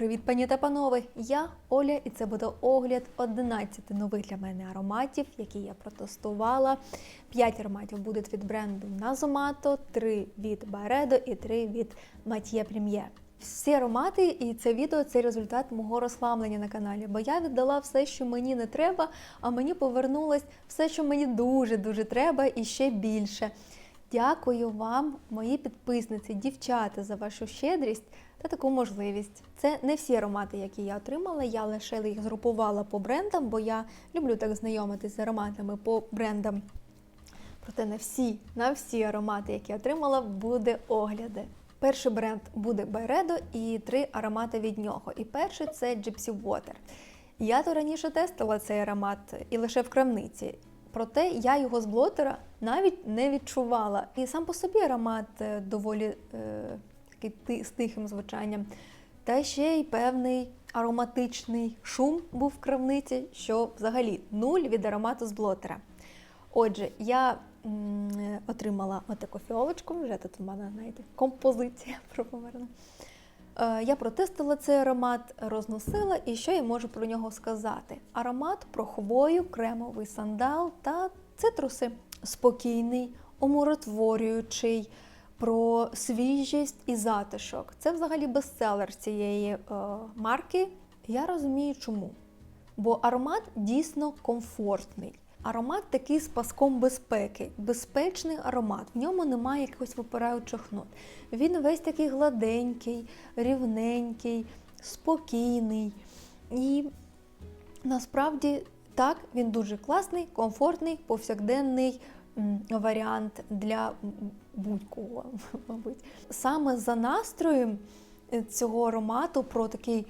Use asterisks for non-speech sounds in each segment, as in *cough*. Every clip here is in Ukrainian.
Привіт, пані та панове! Я Оля, і це буде огляд 11 нових для мене ароматів, які я протестувала. 5 ароматів будуть від бренду Nazomato, 3 від Byredo і 3 від Mathieu Premier. Всі аромати і це відео це результат мого розслаблення на каналі, бо я віддала все, що мені не треба, а мені повернулось все, що мені дуже-дуже треба, і ще більше. Дякую вам, мої підписниці, дівчата, за вашу щедрість та таку можливість. Це не всі аромати, які я отримала. Я лише їх згрупувала по брендам, бо я люблю так знайомитися з ароматами по брендам. Проте на всі, на всі аромати, які отримала, буде огляди. Перший бренд буде Byredo і три аромати від нього. І перший це Gypsy Water. Я то раніше тестила цей аромат і лише в крамниці. Проте я його з блотера навіть не відчувала. І сам по собі аромат е, доволі е, такий з тихим звучанням. Та ще й певний ароматичний шум був в крамниці, що взагалі нуль від аромату з блотера. Отже, я м, отримала отаку фіолочку, вже тут у мене знаєте, композиція *laughs* проповерна. Е, Я протестила цей аромат, розносила, і що я можу про нього сказати? Аромат про хвою, кремовий сандал та цитруси. Спокійний, умиротворюючий, про свіжість і затишок. Це взагалі бестселер цієї е, марки. Я розумію, чому. Бо аромат дійсно комфортний. Аромат такий з паском безпеки, безпечний аромат. В ньому немає якихось випираючих нот. Він весь такий гладенький, рівненький, спокійний. І насправді так, він дуже класний, комфортний, повсякденний варіант для будь-кого, *laughs* мабуть. Саме за настроєм е, цього аромату про такий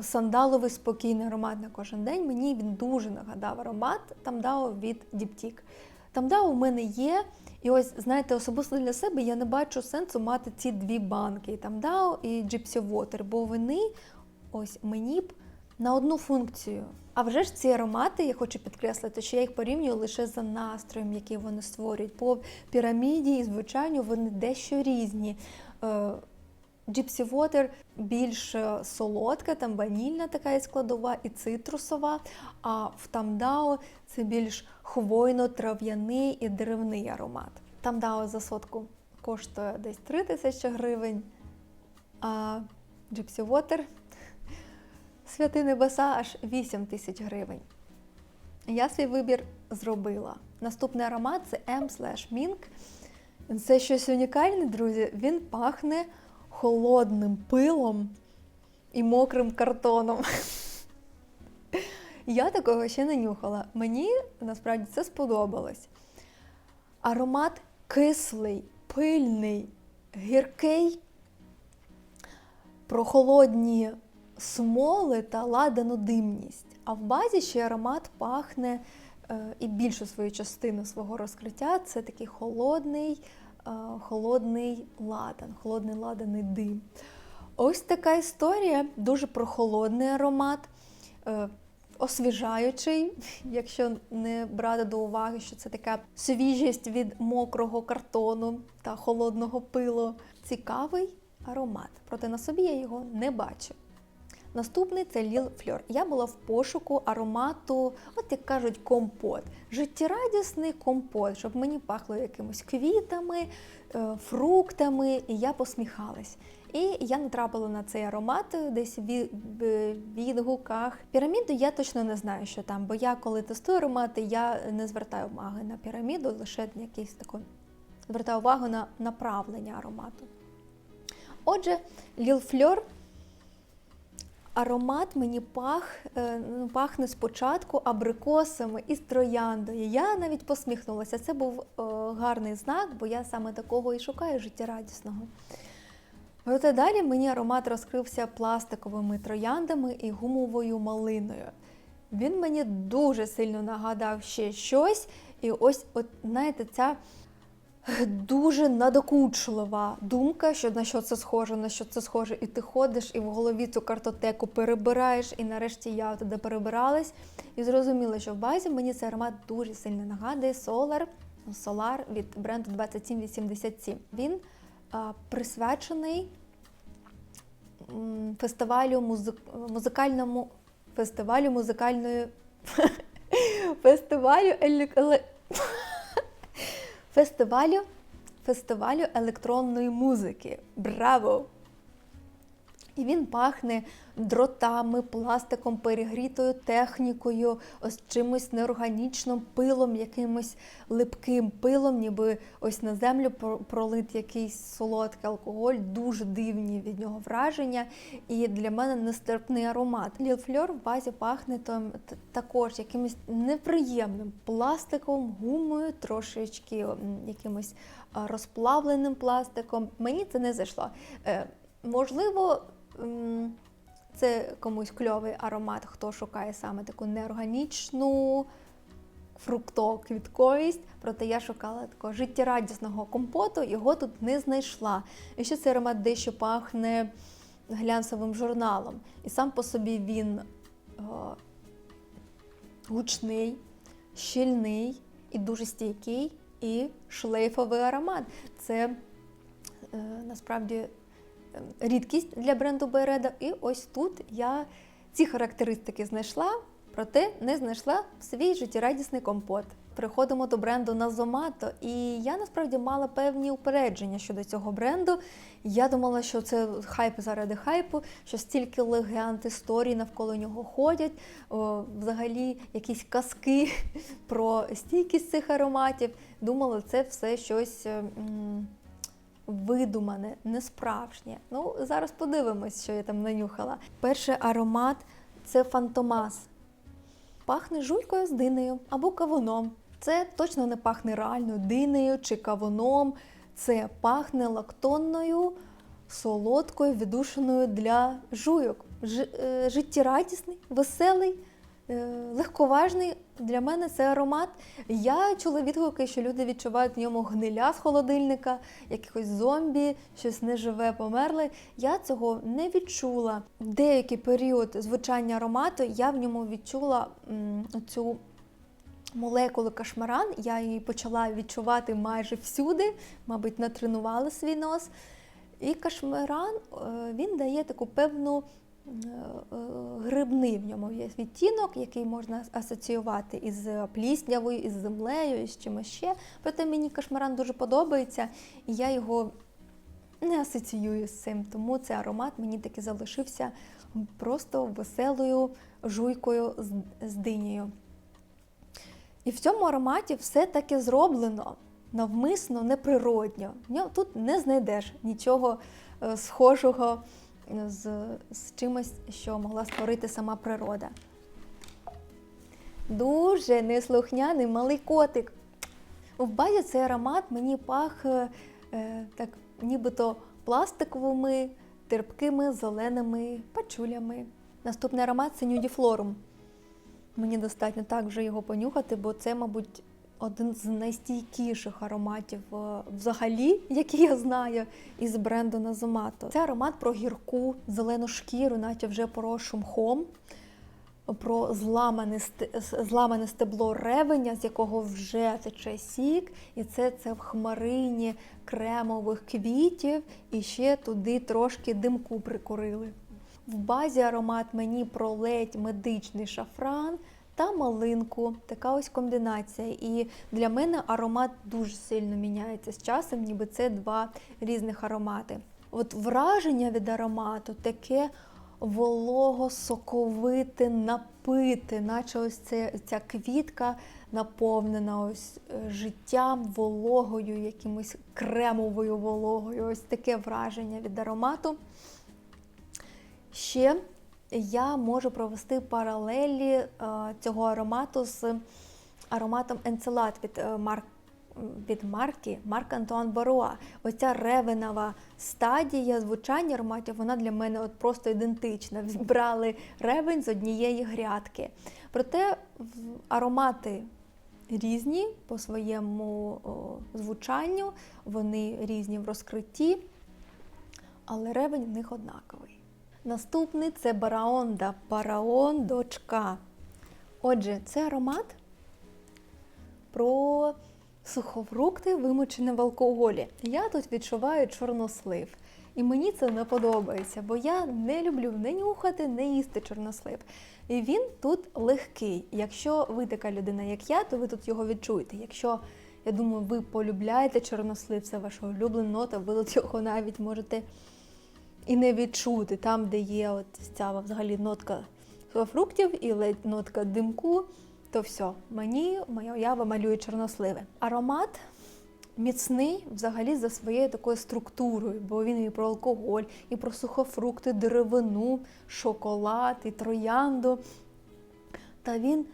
сандаловий спокійний аромат на кожен день. Мені він дуже нагадав аромат Тамдао від Діптік. Тамдао в мене є, і ось, знаєте, особисто для себе я не бачу сенсу мати ці дві банки: Тамдао і Gypsy Water, бо вони ось мені б на одну функцію. А вже ж ці аромати, я хочу підкреслити, що я їх порівнюю лише за настроєм, який вони створюють. По піраміді і звичайно вони дещо різні. Е, Gypsy Water більш е, солодка, там ванільна така є складова і цитрусова, а в Тамдао це більш хвойно-трав'яний і деревний аромат. Тамдао за сотку коштує десь 3 тисячі гривень, а Gypsy Water Святи небеса аж 8 тисяч гривень. Я свій вибір зробила. Наступний аромат це M Mink. Це щось унікальне, друзі. Він пахне холодним пилом і мокрим картоном. Я такого ще не нюхала. Мені насправді це сподобалось. Аромат кислий, пильний, гіркий, прохолодні смоли та ладану димність. А в базі ще аромат пахне е, і більшу свою частину свого розкриття це такий холодний, е, холодний ладан, холодний ладаний дим. Ось така історія, дуже прохолодний аромат, е, освіжаючий, якщо не брати до уваги, що це така свіжість від мокрого картону та холодного пилу. Цікавий аромат, проте на собі я його не бачу. Наступний це Lil Fleur. Я була в пошуку аромату, от як кажуть, компот. Життєрадісний компот, щоб мені пахло якимось квітами, е, фруктами, і я посміхалась. І я натрапила на цей аромат десь в в відгуках. Піраміду я точно не знаю, що там, бо я коли тестую аромати, я не звертаю уваги на піраміду, лише на якийсь тако звертаю увагу на направлення аромату. Отже, Lil Fleur Аромат мені пах, е, ну, пахне спочатку абрикосами і трояндою. Я навіть посміхнулася. Це був е, гарний знак, бо я саме такого і шукаю життєрадісного. Проте далі мені аромат розкрився пластиковими трояндами і гумовою малиною. Він мені дуже сильно нагадав ще щось. І ось, от, знаєте, ця дуже надокучлива думка, що на що це схоже, на що це схоже, і ти ходиш і в голові цю картотеку перебираєш, і нарешті я туди перебиралась і зрозуміла, що в базі мені цей аромат дуже сильно нагадує Solar, Solar від бренду 2787. Він а, присвячений фестивалю музик... музикальному фестивалю музикальної *laughs* фестивалю еле... фестивалю фестивалю електронної музики. Браво! І він пахне дротами, пластиком, перегрітою технікою, ось чимось неорганічним пилом, якимось липким пилом, ніби ось на землю пролит якийсь солодкий алкоголь, дуже дивні від нього враження. І для мене нестерпний аромат. Лілфльор в базі пахне там також якимось неприємним пластиком, гумою, трошечки якимось розплавленим пластиком. Мені це не зайшло. Е, Можливо, це комусь кльовий аромат, хто шукає саме таку неорганічну фрукто-квітковість, проте я шукала такого життєрадісного компоту, його тут не знайшла. І ще цей аромат дещо пахне глянцевим журналом. І сам по собі він е, гучний, щільний і дуже стійкий, і шлейфовий аромат. Це е, насправді рідкість для бренду Байреда. І ось тут я ці характеристики знайшла, проте не знайшла свій життєрадісний компот. Переходимо до бренду Назомато, і я насправді мала певні упередження щодо цього бренду. Я думала, що це хайп заради хайпу, що стільки легенд, історій навколо нього ходять. О, взагалі, якісь казки *laughs* про стійкість цих ароматів. Думала, це все щось. м, видумане, несправжнє. Ну, зараз подивимось, що я там нанюхала. Перший аромат це фантомас. Пахне жуйкою з динею або кавуном. Це точно не пахне реальною динею чи кавуном. Це пахне лактонною, солодкою, віддушеною для жуйок. Ж, е, життєрадісний, веселий, легковажний. Для мене це аромат. Я чула відгуки, що люди відчувають в ньому гниля з холодильника, якихось зомбі, щось неживе, померле. Я цього не відчула. Деякий період звучання аромату я в ньому відчула цю молекулу кашмаран. Я її почала відчувати майже всюди, мабуть, натренувала свій нос. І кашмаран е, він дає таку певну е, е, грибний в ньому є відтінок, який можна асоціювати із пліснявою, із землею, із чимось ще. Проте мені кашмаран дуже подобається, і я його не асоціюю з цим. Тому цей аромат мені таки залишився просто веселою жуйкою з, з динею. І в цьому ароматі все таки зроблено навмисно, неприродньо. Тут не знайдеш нічого е, схожого з, з чимось, що могла створити сама природа. Дуже неслухняний малий котик. В базі цей аромат мені пах е, е, так, нібито пластиковими, терпкими зеленими пачулями. Наступний аромат це нюдіфлорум. Мені достатньо так вже його понюхати, бо це, мабуть, один з найстійкіших ароматів е, взагалі, які я знаю, із бренду Назомато. Це аромат про гірку зелену шкіру, наче вже поросшим мхом, про зламане, зламане стебло ревеня, з якого вже тече сік, і це, це в хмарині кремових квітів, і ще туди трошки димку прикурили. В базі аромат мені про ледь медичний шафран та малинку. Така ось комбінація. І для мене аромат дуже сильно міняється з часом, ніби це два різних аромати. От враження від аромату таке волого, соковите, напите, наче ось це, ця квітка наповнена ось е, життям, вологою, якимось кремовою вологою. Ось таке враження від аромату. Ще я можу провести паралелі е, цього аромату з ароматом Енцелад від, е, Марк, від марки Марк Антуан Баруа. Оця ревенова стадія звучання ароматів, вона для мене от просто ідентична. Брали ревень з однієї грядки. Проте аромати різні по своєму звучанню, вони різні в розкритті, але ревень в них однаковий. Наступний це бараонда, бараон дочка. Отже, це аромат про сухофрукти, вимочені в алкоголі. Я тут відчуваю чорнослив. І мені це не подобається, бо я не люблю не нюхати, не їсти чорнослив. І він тут легкий. Якщо ви така людина, як я, то ви тут його відчуєте. Якщо я думаю, ви полюбляєте чорнослив, це ваша улюблена нота, ви тут його навіть можете і не відчути. Там, де є от ця взагалі нотка фруктів і ледь нотка димку, то все, мені моя уява малює чорносливи. Аромат міцний взагалі за своєю такою структурою, бо він і про алкоголь, і про сухофрукти, деревину, шоколад, і троянду. Та він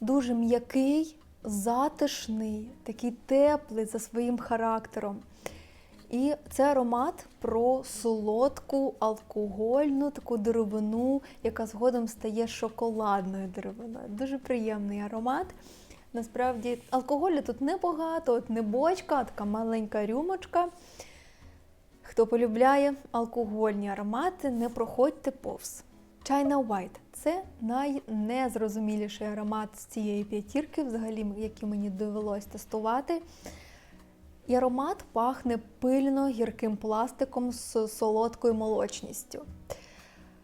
дуже м'який, затишний, такий теплий за своїм характером. І це аромат про солодку, алкогольну таку деревину, яка згодом стає шоколадною деревиною. Дуже приємний аромат. Насправді алкоголю тут небагато, от не бочка, а така маленька рюмочка. Хто полюбляє алкогольні аромати, не проходьте повз. China White це найнезрозуміліший аромат з цієї п'ятірки, взагалі, який мені довелось тестувати. І аромат пахне пильно гірким пластиком з солодкою молочністю.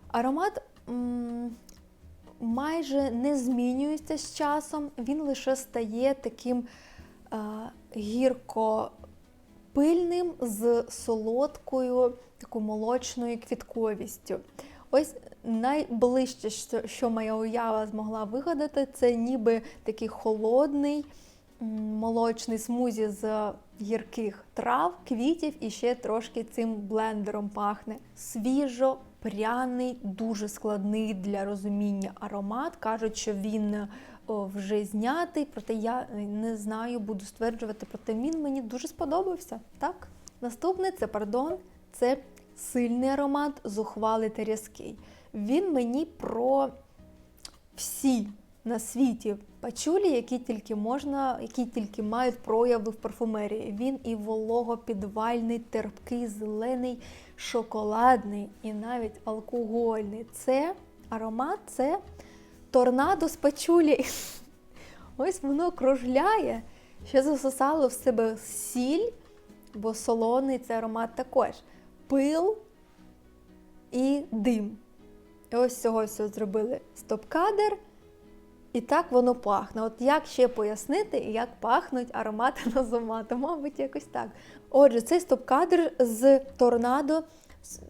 Аромат м, майже не змінюється з часом, він лише стає таким е, гірко пильним з солодкою, такою молочною квітковістю. Ось найближче, що, моя уява змогла вигадати, це ніби такий холодний молочний смузі з гірких трав, квітів і ще трошки цим блендером пахне. Свіжо, пряний, дуже складний для розуміння аромат. Кажуть, що він вже знятий, проте я е, не знаю, буду стверджувати, проте він мені дуже сподобався. Так, наступне це пардон, це сильний аромат, зухвалий та різкий. Він мені про всі на світі пачулі, які тільки можна, які тільки мають прояви в парфумерії. Він і вологопідвальний, терпкий, зелений, шоколадний і навіть алкогольний. Це аромат, це торнадо з пачулі. *laughs* Ось воно кружляє, що засосало в себе сіль, бо солоний це аромат також. Пил і дим. І ось цього все зробили стоп-кадр. І так воно пахне. От як ще пояснити, як пахнуть аромати *laughs* назомату? Мабуть, якось так. Отже, цей стоп-кадр з торнадо.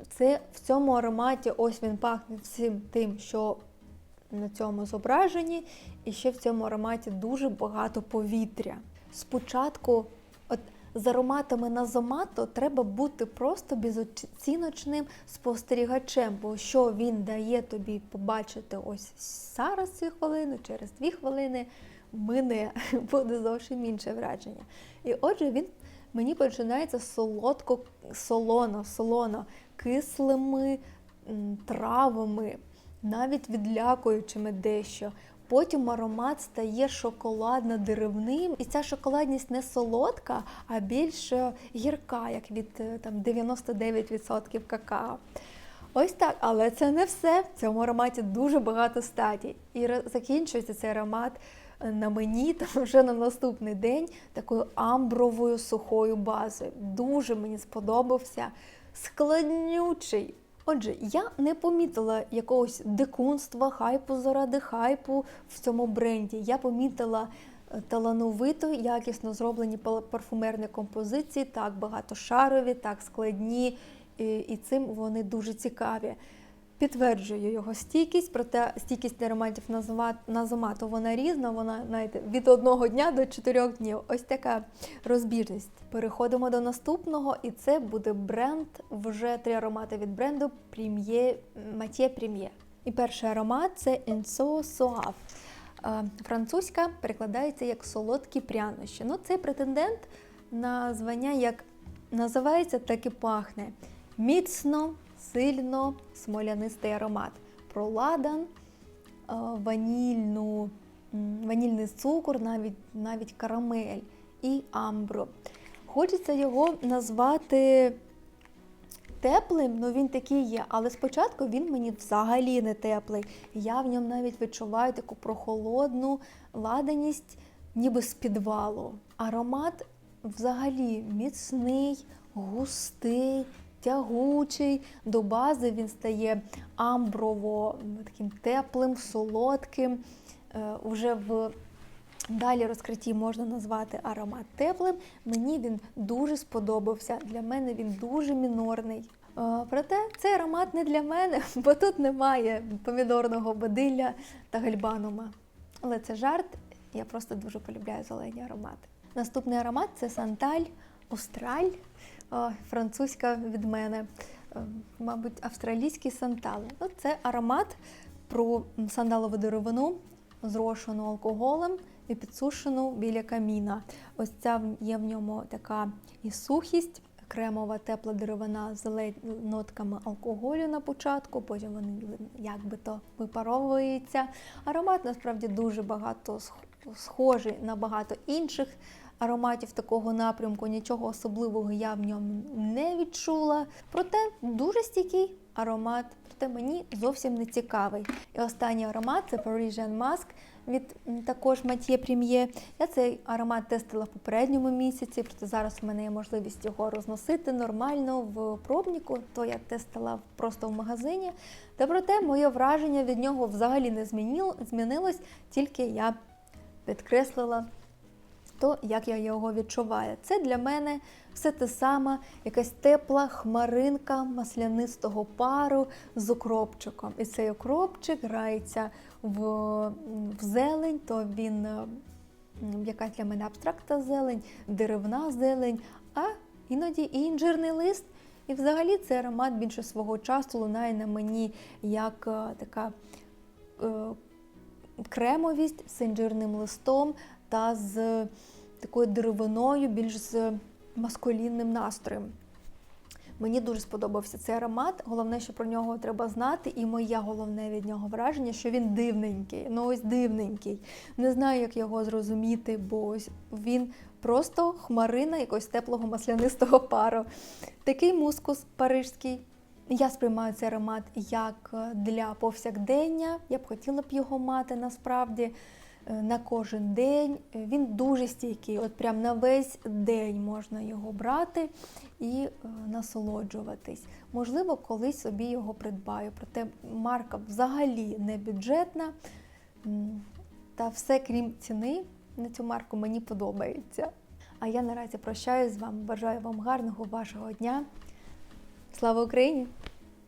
Це в цьому ароматі ось він пахне всім тим, що на цьому зображенні, і ще в цьому ароматі дуже багато повітря. Спочатку, от з ароматами назомато треба бути просто безоціночним спостерігачем, бо що він дає тобі побачити ось зараз ці хвилини, через дві хвилини мине *laughs* буде зовсім інше враження. І отже, він мені починається солодко, солоно, солоно, кислими травами, навіть відлякуючими дещо. Потім аромат стає шоколадно-деревним, і ця шоколадність не солодка, а більш е, гірка, як від е, там 99% какао. Ось так, але це не все. В цьому ароматі дуже багато статій. І закінчується цей аромат е, на мені *laughs* там вже на наступний день такою амбровою сухою базою. Дуже мені сподобався складнючий. Отже, я не помітила якогось дикунства, хайпу заради хайпу в цьому бренді. Я помітила е, талановито, якісно зроблені парфумерні композиції, так багатошарові, так складні, і цим вони дуже цікаві. Підтверджую його стійкість, проте стійкість назва- назомату вона різна, вона знаєте, від одного дня до чотирьох днів. Ось така розбіжність. Переходимо до наступного, і це буде бренд, вже три аромати від бренду Mathieu Premier. І перший аромат це Enso Soave. Е, Французька перекладається як солодкі прянощі. Ну, це претендент на звання як називається, так і пахне. Міцно, сильно смолянистий аромат. Про ладан, е, ванільну, ванільний цукор, навіть, навіть карамель і амбро. Хочеться його назвати теплим, ну він такий є, але спочатку він мені взагалі не теплий. Я в ньому навіть відчуваю таку прохолодну ладаність, ніби з підвалу. Аромат взагалі міцний, густий, тягучий. До бази він стає амброво таким теплим, солодким. Е, Уже в далі розкритті можна назвати аромат теплим. Мені він дуже сподобався. Для мене він дуже мінорний. Е, Проте цей аромат не для мене, *laughs* бо тут немає помідорного бадилля та гальбанума. Але це жарт. Я просто дуже полюбляю зелені аромати. Наступний аромат це санталь Остраль, О, французька від мене. Е, Мабуть, австралійський сантал. Ну, це аромат про сандалову деревину, зрошену алкоголем і підсушену біля каміна. Ось ця є в ньому така і сухість, кремова тепла деревина з нотками алкоголю на початку, потім вони якби то випаровуються. Аромат насправді дуже багато схожий на багато інших ароматів такого напрямку. Нічого особливого я в ньому не відчула. Проте дуже стійкий аромат, проте мені зовсім не цікавий. І останній аромат це Parisian Mask від також Mathieu Premier. Я цей аромат тестила в попередньому місяці, проте зараз у мене є можливість його розносити нормально в пробнику. То я тестила просто в магазині. Та проте моє враження від нього взагалі не змінилось, тільки я підкреслила то, як я його відчуваю. Це для мене все те саме, якась тепла хмаринка маслянистого пару з укропчиком. І цей укропчик грається в, в зелень, то він е, якась для мене абстрактна зелень, деревна зелень, а іноді і інжирний лист. І взагалі цей аромат більше свого часу лунає на мені як е, така е, кремовість з інжирним листом та з такою деревиною, більш з маскулінним настроєм. Мені дуже сподобався цей аромат. Головне, що про нього треба знати, і моє головне від нього враження, що він дивненький. Ну ось дивненький. Не знаю, як його зрозуміти, бо ось він просто хмарина якогось теплого маслянистого пару. Такий мускус парижський. Я сприймаю цей аромат як е, для повсякдення. Я б хотіла б його мати насправді на кожен день. Е, Він дуже стійкий, от прям на весь день можна його брати і е, насолоджуватись. Можливо, колись собі його придбаю. Проте марка взагалі не бюджетна. Та все крім ціни на цю марку мені подобається. А я наразі прощаюсь з вами. Бажаю вам гарного вашого дня. Слава Україні!